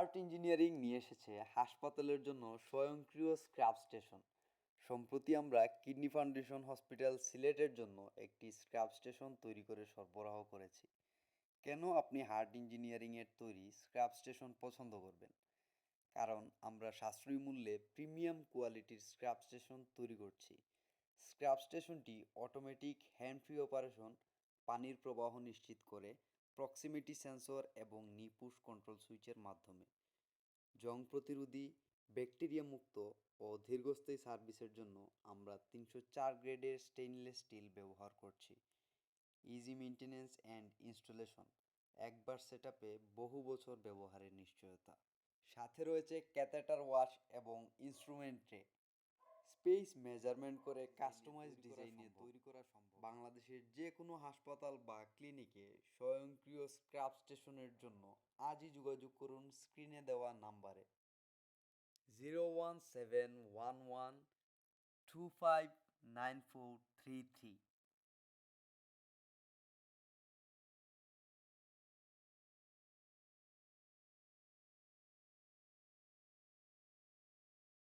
Heart engineering নিয়ে এসেছে হাসপাতালের জন্য স্বয়ংক্রিয় স্ক্রাব স্টেশন। সম্প্রতি আমরা কিডনি ফাউন্ডেশন হসপিটাল সিলেটের জন্য একটি স্ক্রাব স্টেশন তৈরি করে সরবরাহ করেছি। কেন আপনি হার্ট ইঞ্জিনিয়ারিংয়ের তৈরি স্ক্রাব স্টেশন পছন্দ করবেন? কারণ আমরা সাশ্রয়ী মূল্যে প্রিমিয়াম কোয়ালিটির স্ক্রাব স্টেশন তৈরি করছি। স্ক্রাব স্টেশনটি অটোমেটিক হ্যান্ড ফ্রি অপারেশন, পানির প্রবাহ নিশ্চিত করে প্রক্সিমিটি সেন্সর এবং নিপুষ কন্ট্রোল সুইচের মাধ্যমে। জং প্রতিরোধী ব্যাকটেরিয়া মুক্ত ও দীর্ঘস্থায়ী সার্ভিসের জন্য আমরা তিনশো চার গ্রেডের স্টেইনলেস স্টিল ব্যবহার করছি। ইজি মেনটেন্যান্স অ্যান্ড ইনস্টলেশন একবার সেট বহু বছর ব্যবহারের নিশ্চয়তা। সাথে রয়েছে ক্যাথেটার ওয়াশ এবং ইনস্ট্রুমেন্ট ট্রে স্পেস মেজারমেন্ট করে কাস্টমাইজ ডিজাইনে তৈরি করা সম্ভব। বাংলাদেশের যে কোনো হাসপাতাল বা ক্লিনিকে স্বয়ংক্রিয় স্ক্রাব স্টেশনের জন্য আজই যোগাযোগ করুন স্ক্রিনে দেওয়া নাম্বারে zero one seven one one two five nine four three three